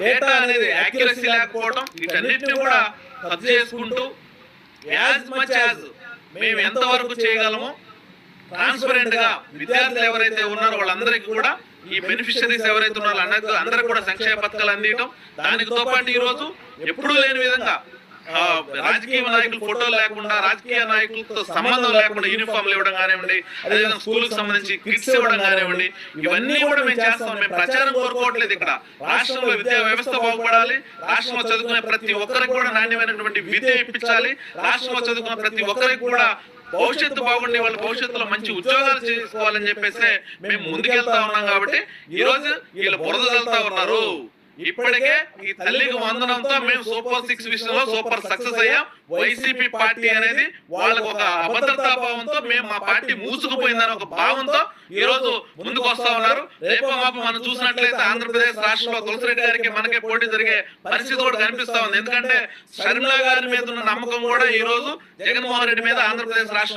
Data అనేది accuracy లేకపోవడం వీటన్నిటిని కూడా ఖర్చు చేసుకుంటూ యాజ్ మచ్ యాజ్ మేము ఎంతవరకు చేయగలమో ట్రాన్స్పరెంట్గా విద్యార్థులు ఎవరైతే ఉన్నారో వాళ్ళందరికీ కూడా ఈ బెనిఫిషరీస్ ఎవరైతే ఉన్నారో అందరికీ అందరికీ కూడా సంక్షేమ పథకాలు అందించడం దానితో పాటు ఈ రోజు ఎప్పుడూ లేని విధంగా రాజకీయ నాయకులు ఫోటోలు లేకుండా రాజకీయ నాయకులతో సంబంధం లేకుండా యూనిఫామ్లు ఇవ్వడం కానివ్వండి అదేవిధంగా స్కూల్కి సంబంధించి కిట్స్ ఇవ్వడం కానివ్వండి ఇవన్నీ కూడా మేము చేస్తాం మేము ప్రచారం కోరుకోవట్లేదు ఇక్కడ. రాష్ట్రంలో విద్యా వ్యవస్థ బాగుపడాలి రాష్ట్రంలో చదువుకునే ప్రతి ఒక్కరికి కూడా నాణ్యమైనటువంటి విద్య ఇప్పించాలి రాష్ట్రంలో చదువుకున్న ప్రతి ఒక్కరికి కూడా భవిష్యత్తు బాగుండే వాళ్ళ భవిష్యత్తులో మంచి ఉద్యోగాలు చేసుకోవాలని చెప్పేసి మేము ముందుకెళ్తా ఉన్నాం కాబట్టి ఈ రోజు వీళ్ళు బురద చల్లుతా ఉన్నారు ఇప్పటికే ఈ తల్లికి వందనంతో మేము సూపర్ సిక్స్ విషయంలో సూపర్ సక్సెస్ అయ్యాం. వైసీపీ పార్టీ అనేది వాళ్ళకు ఒక అభద్రతా భావంతో మేము మా పార్టీ మూసుకుపోయిందని ఒక భావంతో ఈ రోజు ముందుకు వస్తా ఉన్నారు. రేపు మాపు మనం చూసినట్లయితే ఆంధ్రప్రదేశ్ రాష్ట్రంలో తులసిరెడ్డి గారికి మనకే పోటీ జరిగే పరిస్థితి కూడా కనిపిస్తా ఉంది. ఎందుకంటే షర్మిల గారి మీద ఉన్న నమ్మకం కూడా ఈ రోజు జగన్మోహన్ రెడ్డి మీద ఆంధ్రప్రదేశ్ రాష్ట్రం